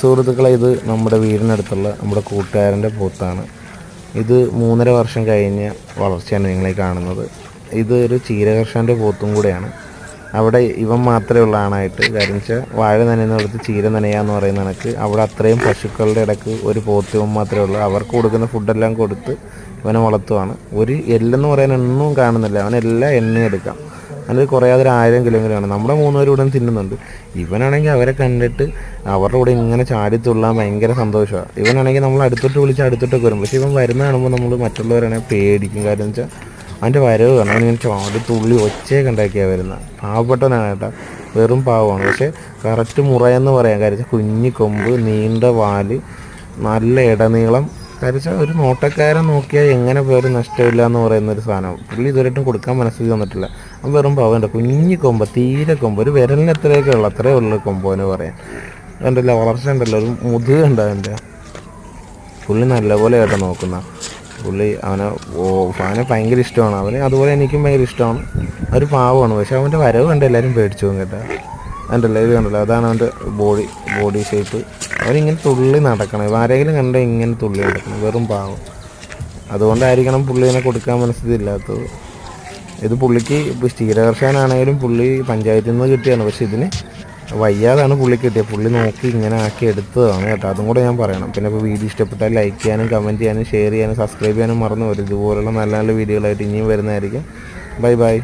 സുഹൃത്തുക്കളെ ഇത് നമ്മുടെ വീടിനടുത്തുള്ള നമ്മുടെ കൂട്ടുകാരന്റെ പോത്താണ്. ഇത് മൂന്നര വർഷം കഴിഞ്ഞ വളർച്ചയാണ് നിങ്ങളെ കാണുന്നത്. ഇത് ഒരു ചീരകർഷകന്റെ പോത്തും കൂടെയാണ്. അവിടെ ഇവൻ മാത്രമേ ഉള്ള ആണായിട്ട് കാര്യം വെച്ചാൽ വാഴ നനയുന്നിടത്ത് ചീര നനയാന്ന് പറയുന്ന കണക്ക് അവിടെ അത്രയും പശുക്കളുടെ ഇടയ്ക്ക് ഒരു പോത്തും ഇവൻ മാത്രമേ ഉള്ളൂ. അവർക്ക് കൊടുക്കുന്ന ഫുഡെല്ലാം കൊടുത്ത് ഇവനെ വളർത്തുവാണ്. ഒരു എല്ലെന്ന് പറയാൻ ഒന്നും കാണുന്നില്ല. അവനെല്ലാം എണ്ണ അതിൽ കുറയാതെ ഒരു ആയിരം കിലോമീറ്ററാണ് നമ്മുടെ മൂന്നുപേരും ഇവിടെ തിന്നുന്നുണ്ട്. ഇവനാണെങ്കിൽ അവരെ കണ്ടിട്ട് അവരുടെ കൂടെ ഇങ്ങനെ ചാടി തുള്ളാൻ ഭയങ്കര സന്തോഷമാണ് ഇവനാണെങ്കിൽ നമ്മൾ അടുത്തോട്ട് വിളിച്ച് അടുത്തോട്ടൊക്കെ വരും. പക്ഷേ ഇവൻ വരുന്ന കാണുമ്പോൾ നമ്മൾ മറ്റുള്ളവരാണെങ്കിൽ പേടിക്കും. കാര്യം വെച്ചാൽ അവന്റെ വരവ് കാണാൻ അവനിങ്ങനെ ചാടി തുള്ളി ഒച്ചയൊക്കെ ഉണ്ടാക്കിയാണ് വരുന്നത് പാവപ്പെട്ടവനാണ് കേട്ടോ. വെറും പാവമാണ്. പക്ഷേ കറക്റ്റ് മുറയെന്ന് പറയാം കാര്യം വെച്ചാൽ കൊമ്പ് നീണ്ട വാൽ നല്ല ഇടനീളം കാര്യം ഒരു നോട്ടക്കാരൻ നോക്കിയാൽ എങ്ങനെ പേര് നഷ്ടമില്ല എന്ന് പറയുന്ന ഒരു സാധനം. പുള്ളി ഇതുവരെയായിട്ടും കൊടുക്കാൻ മനസ്സിൽ തന്നിട്ടില്ല അവൻ വെറും പാവന്റെ കുഞ്ഞി കൊമ്പ് തീരെ കൊമ്പ്. ഒരു വിരലിന് എത്രയൊക്കെ ഉള്ളു അത്രേ ഉള്ളു കൊമ്പോന് പറയാൻ. ഉണ്ടല്ലോ വളർച്ച ഉണ്ടല്ലോ. ഒരു മുതുക ഉണ്ട് അവന്റെ പുള്ളി നല്ലപോലെ ആയിട്ട് നോക്കുന്ന. പുള്ളി അവനെ അവനെ ഭയങ്കര ഇഷ്ടമാണ്. അവന് അതുപോലെ എനിക്കും ഭയങ്കര ഇഷ്ടമാണ്. ഒരു പാവമാണ്. പക്ഷേ അവന്റെ വരവ് കണ്ട് എല്ലാവരും പേടിച്ചു കേട്ടോ. കണ്ടല്ലോ ഇത് കണ്ടല്ലോ. അതാണ് അവന്റെ ബോഡി ബോഡി ഷേപ്പ് അവനിങ്ങനെ തുള്ളി നടക്കണം. ആരെങ്കിലും കണ്ട ഇങ്ങനെ തുള്ളി നടക്കണം. വെറും പാവം. അതുകൊണ്ടായിരിക്കണം പുള്ളിനെ കൊടുക്കാൻ മനസ്സിലില്ലാത്തത് ഇത് പുള്ളിക്ക് ക്ഷീരകർഷകനാണെങ്കിലും പുള്ളി പഞ്ചായത്തിൽ നിന്ന് കിട്ടിയാണ് പക്ഷെ ഇതിന് വയ്യാതാണ് പുള്ളി കിട്ടിയത്. പുള്ളി നോക്കി ഇങ്ങനെ ആക്കി എടുത്തതാണ് കേട്ടോ. അതും കൂടെ ഞാൻ പറയണം. പിന്നെ ഇപ്പോൾ വീഡിയോ ഇഷ്ടപ്പെട്ടാൽ ലൈക്ക് ചെയ്യാനും കമന്റ് ചെയ്യാനും ഷെയർ ചെയ്യാനും സബ്സ്ക്രൈബ് ചെയ്യാനും മറന്നു വരും ഇതുപോലുള്ള നല്ല നല്ല വീഡിയോകളായിട്ട് ഇനിയും വരുന്നതായിരിക്കും. Bye bye.